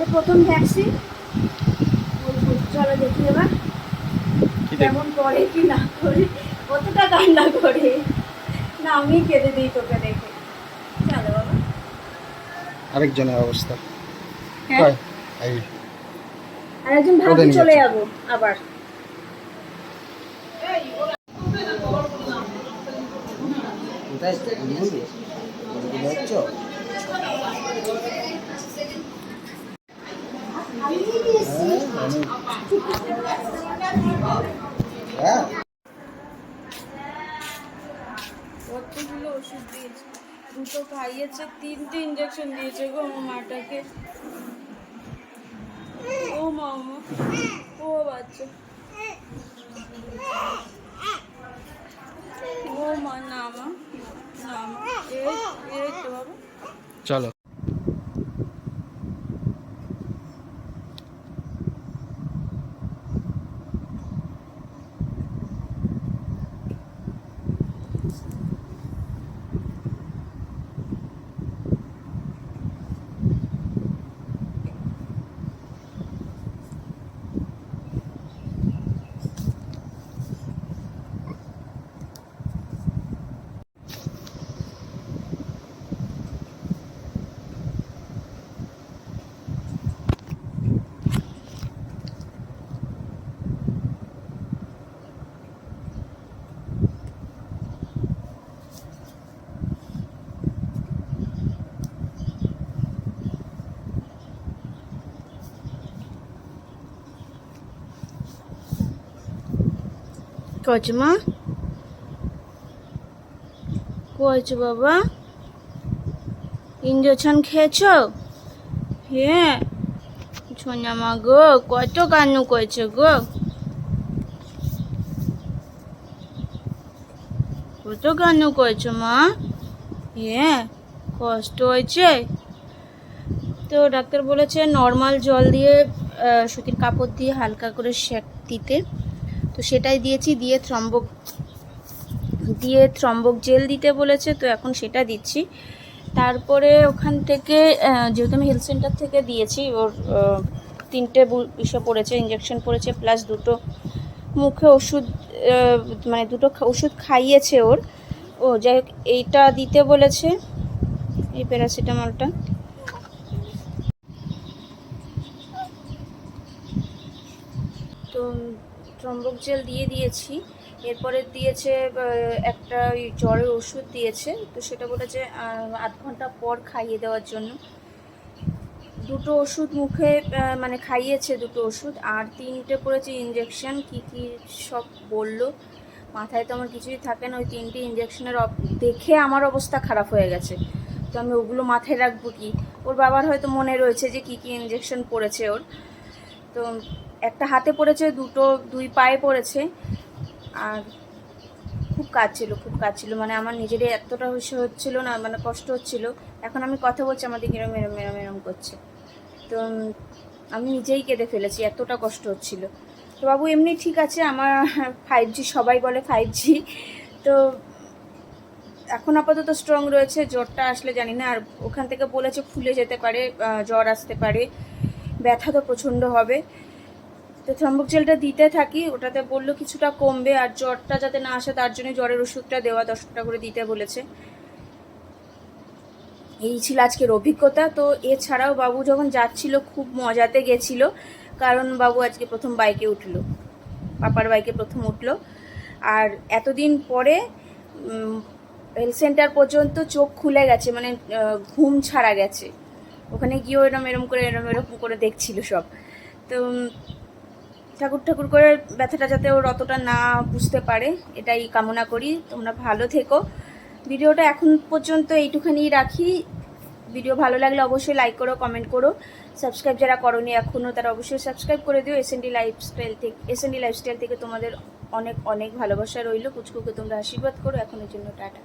এটা প্রথম ভ্যাকসিন চলো দেখি এবার কেমন করে কি না করে কতটা কান্না করে। না আমি কেঁদে দিই তোকে দেখে। চলো বাবা। আরেকজনের অবস্থা। হ্যাঁ? কয়? এই। আর একজন কোথায় ভাবি চলে? যাব আবার। হ্যাঁ কতগুলো ওষুধ দিয়েছে? দুটো খাইয়েছে, তিনটে ইঞ্জেকশন দিয়েছে গো আমার মাটাকে। ও মামা, ও বাচ্চা। ও মা, না মা না মা। এই এই তো বাবা। চলো। কচমা কয়েছো বাবা। ইঞ্জেকশন খেয়েছো? হ্যাঁ। সোনামা গো, কত কান্নু করেছে গো। কত কান্নু করেছ মা? হ্যাঁ কষ্ট হয়েছে। তো ডাক্তার বলেছে নর্মাল জল দিয়ে সুতির কাপড় দিয়ে হালকা করে সেক দিতে। তো সেটাই দিয়েছি, দিয়ে থ্রম্বক দিয়ে থ্রম্বক জেল দিতে বলেছে, তো এখন সেটা দিচ্ছি। তারপরে ওখান থেকে যেহেতু আমি হেলথ সেন্টার থেকে দিয়েছি, ওর তিনটে ইসে পড়েছে ইঞ্জেকশন পড়েছে প্লাস দুটো মুখে ওষুধ মানে দুটো ওষুধ খাইয়েছে ওর। ও, যাই হোক, এইটা দিতে বলেছে, এই প্যারাসিটামলটা। তো ত্রম্বক জেল দিয়ে দিয়েছি। এরপরে দিয়েছে একটা ওই জ্বরের ওষুধ দিয়েছে। তো সেটা বলেছে আধ ঘণ্টা পর খাইয়ে দেওয়ার জন্য। দুটো ওষুধ মুখে মানে খাইয়েছে দুটো ওষুধ। আর তিনটে পড়েছে ইঞ্জেকশন কি কি সব বলল? মাথায় তো আমার কিছুই থাকে না। ওই তিনটে ইঞ্জেকশনের দেখে আমার অবস্থা খারাপ হয়ে গেছে। তো আমি ওগুলো মাথায় রাখব কি? ওর বাবার হয়তো মনে রয়েছে যে, কি কি ইঞ্জেকশন পড়েছে ওর। তো একটা হাতে পড়েছে, দুটো, দুই পায়ে পড়েছে। আর খুব কাজ ছিল খুব কাজ ছিল মানে আমার নিজেরই এতটা হচ্ছে হচ্ছিল না মানে কষ্ট হচ্ছিল। এখন আমি কথা বলছি, আমাদের এরম এরম এরম এরম করছে। তো আমি নিজেই কেঁদে ফেলেছি, এতটা কষ্ট হচ্ছিল। তো বাবু, এমনি ঠিক আছে, আমার ফাইভ জি সবাই বলে ফাইভ জি তো এখন আপাতত স্ট্রং রয়েছে, জ্বরটা আসলে জানি না, আর ওখান থেকে বলেছে ফুলে যেতে পারে জ্বর আসতে পারে। ব্যথা তো প্রচণ্ড হবে। তো থ্রম্বক জেলটা দিতে থাকি, ওটাতে বলল কিছুটা কমবে আর জ্বরটা যাতে না আসে তার জন্য জ্বরের ওষুধটা দেওয়া দশটা করে দিতে বলেছে। এই ছিল আজকের অভিজ্ঞতা। তো এছাড়াও বাবু যখন যাচ্ছিল, খুব মজাতে গেছিল, কারণ বাবু আজকে প্রথম বাইকে উঠল। পাপার বাইকে প্রথম উঠল। আর এতদিন পরে হেলথ সেন্টার পর্যন্ত চোখ খুলে গেছে মানে ঘুম ছাড়া গেছে। ওখানে গিয়েও এরম এরম করে, এরম এরকম করে দেখছিল সব। তো ঠাকুর ঠাকুর করে ব্যথাটা যাতে ওর অতটা না বুঝতে পারে, এটাই কামনা করি। তোমরা ভালো থেকো। ভিডিওটা এখন পর্যন্ত এইটুখানি রাখি। ভিডিও ভালো লাগলে অবশ্যই লাইক করো কমেন্ট করো। সাবস্ক্রাইব যারা করনি এখনও তারা অবশ্যই সাবস্ক্রাইব করে দিও। এস এন ডি লাইফস্টাইল থেকে এস এন ডি লাইফস্টাইল থেকে তোমাদের অনেক অনেক ভালোবাসা রইল। কুচকুকে তোমরা আশীর্বাদ করো। এখনের জন্য টাটা।